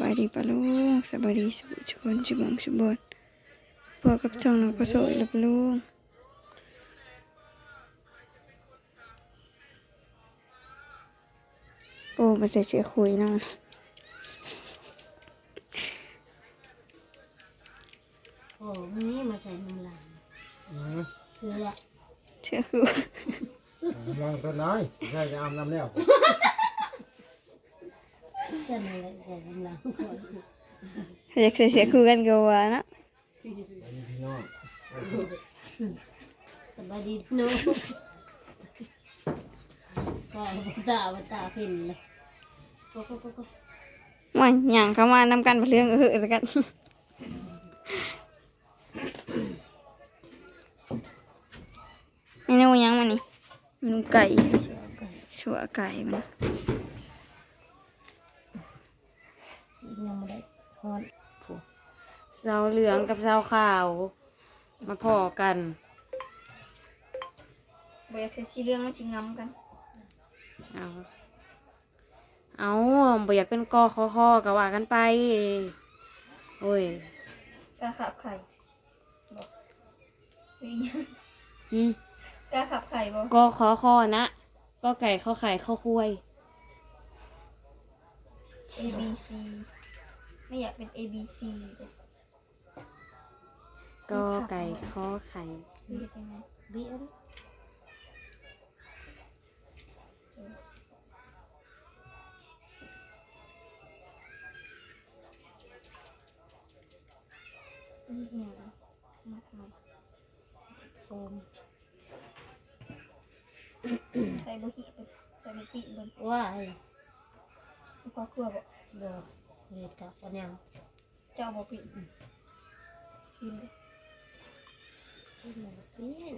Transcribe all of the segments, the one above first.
บายดีปะลุงสบายดีสุชนชิบองชิบอนพอกับช่องน้องก็สวยแล้วปะลุงโอ้มาใส่เสื้อคุยเนาะโอ้นี่มาใส่น้ำลายอืมเสื้อเสื้อคุยลองตัวน้อยใช่จะอาบน้ำแล้ว เสื้ออะไรใส่น้ำลายก่อนอยากใส่เสื้อคุยกันก็ว่าเนาะพี่น้องสบายดีพี่น้องก็ตาตาพินเลยก็ก็ก็ก็มันหยังเข้ามานำกันไปเรื่องเออสักกันเมนูหยังมันนี่เมนูไก่สัวไก่มัน สียังไม่ได้ฮอน เสาเหลืองกับเสาขาว มาพอกันบ่อยากใส่สีเหลืองมันสิงำกัน เอาเอาบ่อยากเป็นกอคอคอก็ว่ากันไปโอ้ยกาขับไข่บอกเฮ้ยอืมกาขับไข่บอกกอคอคอนะก็ไก่ข้อไข่ข้อคุย A B C ไม่อยากเป็น A B C เลยก็ไก่ข้อไข่หรือยังไงเบี้ยนี่เหี่ยวมาทำไมโอมใส่บุหิบนใส่บุหิบนว่าก็ครัวบอกเดี๋ยวเห็ดกับอันยังเจ้าบอกผิดชิมเลย ที่มันเปลี่ยน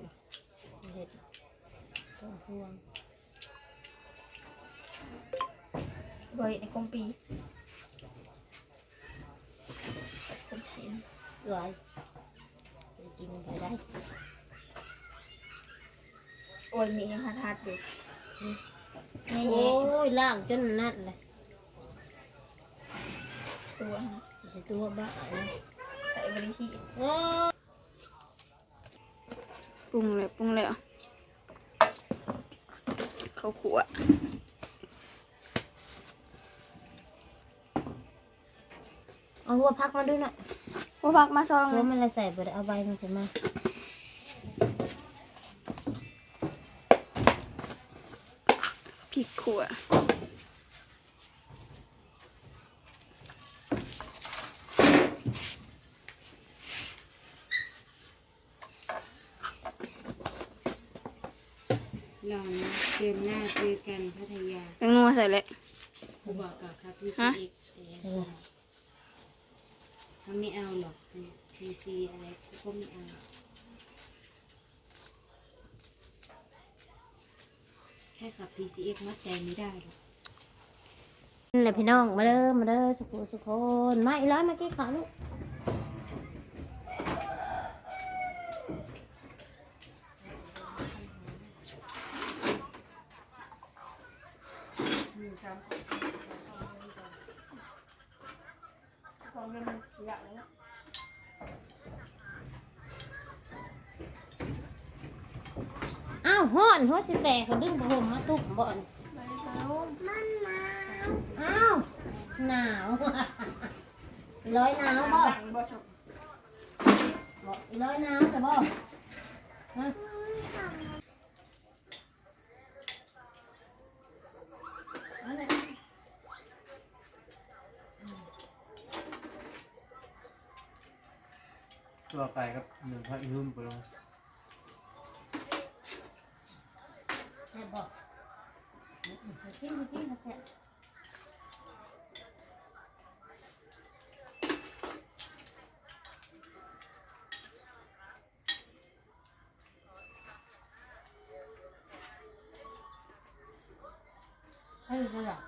เห็ดต้นพวงบริในคมปีคมปีด้วยกินไปได้โอ้ยมียังหัดหัดอยู่โอ้ยล่างจนนั่นเลยตัวใส่ตัวบ้าเลยใส่บริหิโอ้ย ปรุงเลยปรุงเลยข้าวขัวเอาหัวพักมาด้วยหน่อยว่าพักมาซองหัวมันอะไรใส่ไปเอาใบมันขึ้นมาพริกขัว ลองนะเดือนหน้าเจอกั นพัทยาแตงนัวใส่เลย กูบอกกับครับพี่ฮะซีเอ็กเขาไม่เอาหรอกทีซีอะไรก็ไม่เอาแค่ขับ PCX มัดใจไม่ได้หรอกนี่แหละพี่น้องมาเด้อมาเด้อสุขุสุขคนมาอีกแล้วเมื่อกี้ขาลูก ของเรื่องมันอยากเลยนะอ้าวห้อนหัวสิแตกเขาดึงผมมาตุบบ่อนหนาวอ้าวหนาวร้อยหนาวบ่บ่ร้อยหนาวแต่บ่ ตัวไก่ครับหนึ่งพันยุ่มไปลงแซ่บบ่กินกินแซ่บเฮ้ย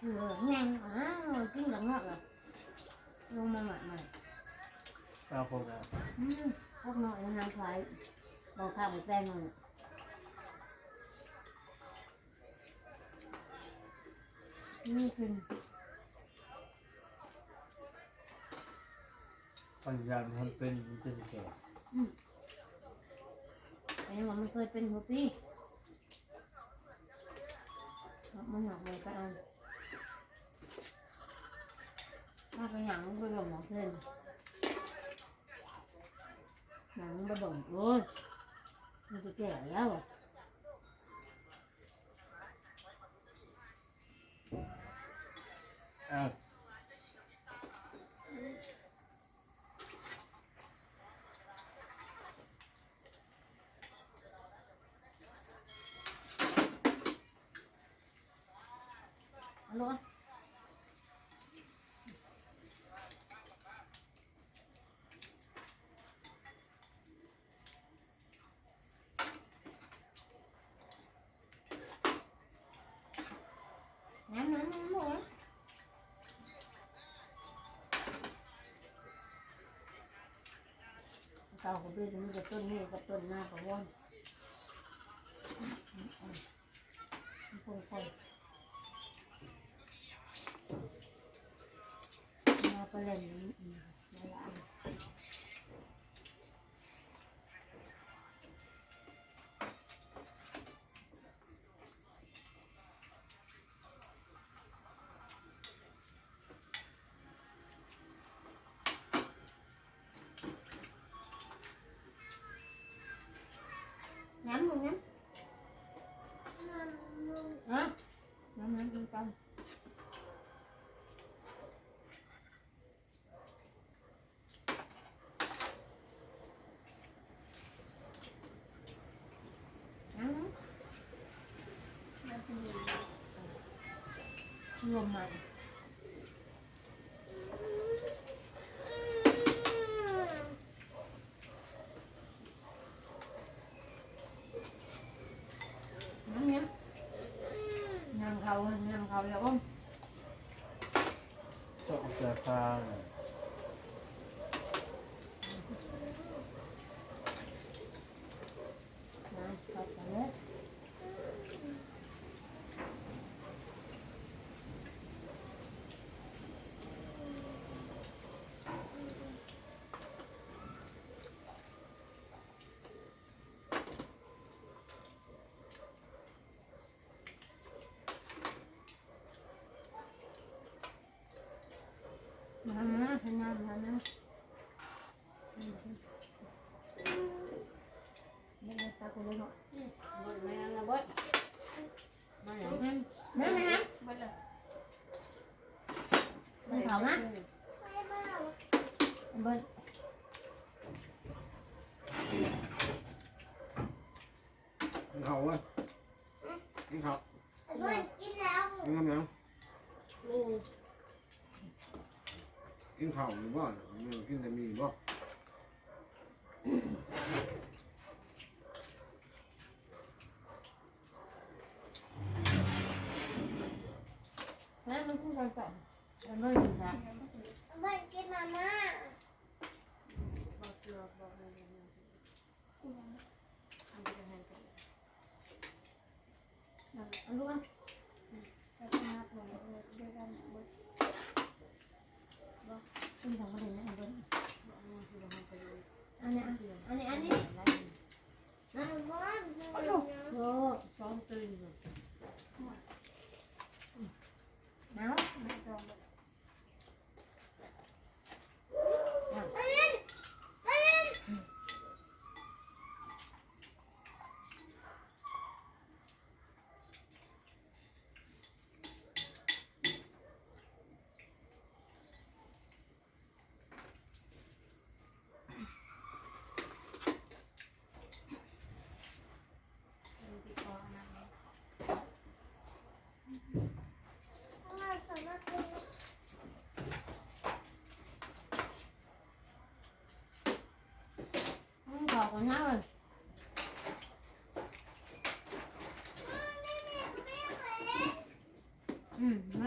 งไปเลย โอ้โหหมากินเลยอย่างเงี้ยเออแง่งอ้าวกินกับงอกเลยลงมาหมาใหม่ เอาพวกเรา อืมพวกน้อยมันทำขายบอกข้าวหมูแป้งมันน่ะนี่คือ ปัญญามันเป็นมันจะแก่ ไอ้ว่ามันเคยเป็นหัวปีมันหนักเลยก็เอา ถ้าไปหยังมันไปบ่มหมอเพื่อนหนังมันไปบ่มโอ้ยมันจะแก่แล้วอะอ้าวเอาลูกอะ หมูเต่ากับเบี้ยมันจะต้นนี้กับต้นหน้ากับว่อนปงปงมาไปเล่นอืมมาละ รวมมันน้ำน้ำน้ำเขาน้ำเขาแล้วอ้อมเจ้าเสือฟาง น้ำเขาไปเลยมามาทำงานมานะไม่ได้ตาคนเลยเนาะ หมดแม่ละเบิดมาอย่างนั้น น้ำไหมครับ เบิดเลย มันเขานะเบิ้ล กิน เขาเว้ยกินเขาเบิ้ลกินแล้วกินกำลังมีกินเขาหรือว่ามันกินแต่มีบ่น้ำมันขึ้นกันก่อนแล้วเบิ้ลกินครับเบิ้ลกินมาม่าบอกเกลือบอกอะไรอย่างเงี้ยอันนี้ก็ให้ไป เอาลูกอะแล้วก็นับลงด้วยกันเบิ้ลขึ้นทางประเด็นนะเบิ้อันนี้อะอันนี้อันนี้นนี้อันนี้ไล่นะเบิ้ลโอ้ซ้อมตื่นเลยหนาวเบิ้ลเลย Another. Mm. Mm-hmm.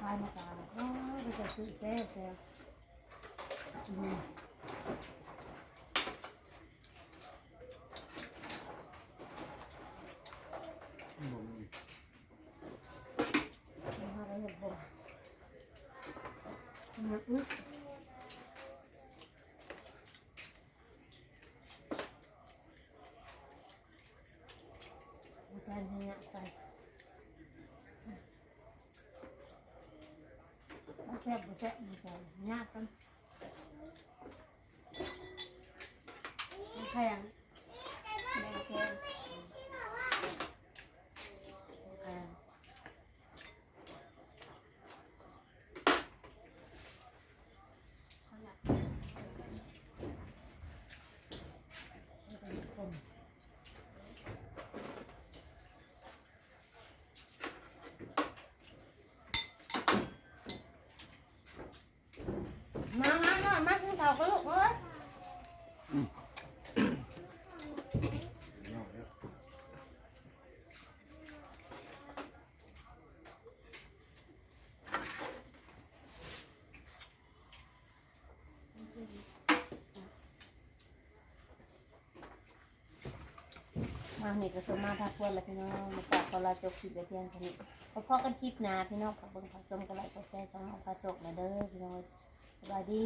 พายมาตายโอ้ยไปจะซื้อแซ่บแซ่บอืมบ่มีเอาอะไรอย่างบ่อืมอืมเอาการให้ยะไปเอาแซ่บบ่แซ่บบ่ใส่ยากกันแพง แม่แกง แพง เอาไปคน มามา หน่อยมากินข้าวกันลูกเอ้ยเนาะเด้อมาหนี่ก็สมมาพักควรแล้วพี่น้องมาจากขอลาจบคลิปไปเพียงเท่านี้พอพ่อกันคลิปหนาพี่น้องขอบคุณขอชมกันไลค์กดแชร์สองน้องพาสกนะเด้อพี่น้องสบายดี